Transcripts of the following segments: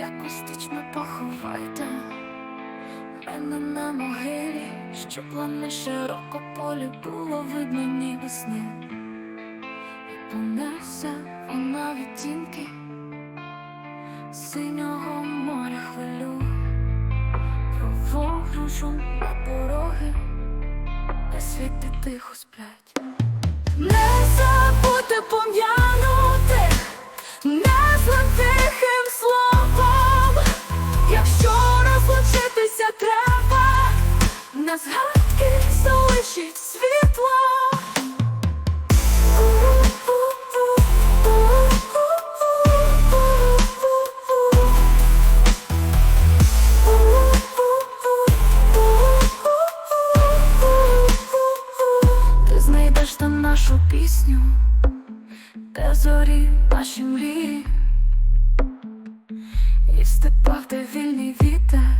Якось тічно поховайте мене на могилі, щоб лани широко полі було видно ніби сни. І понесе вона відтінки синього моря хвилю, про шум на пороги, де світи тихо сплять. Не забудьте пом'янути, на згадки залишить світло. Ти знайдеш там нашу пісню, де зорі наші мрії, і степах, де вільний вітер,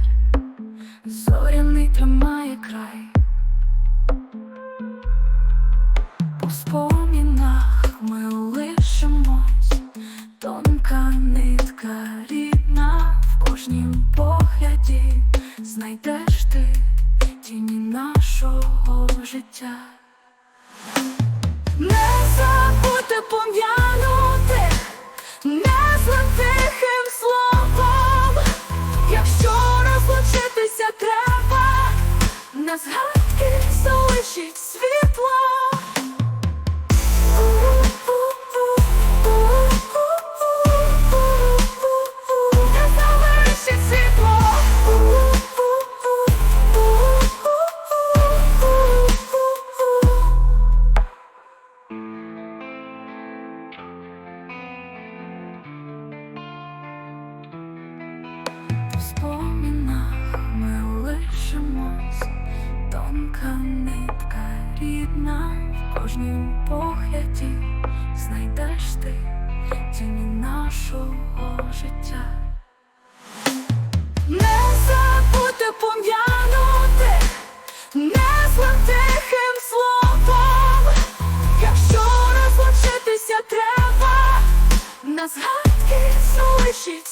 спомінах ми лишимось, тонка нитка рідна в кожнім погляді. Знайдеш ти тіні нашого життя. Не забудьте пом'янути, не злим тихим словом, якщо розлучитися треба, В спомінах ми лишимось, тонка нитка рідна в кожнім погляді. Знайдеш ти тіні нашого життя. Не забудьте пом'янути, не злим тихим словом, якщо розлучитися треба, на згадки залишить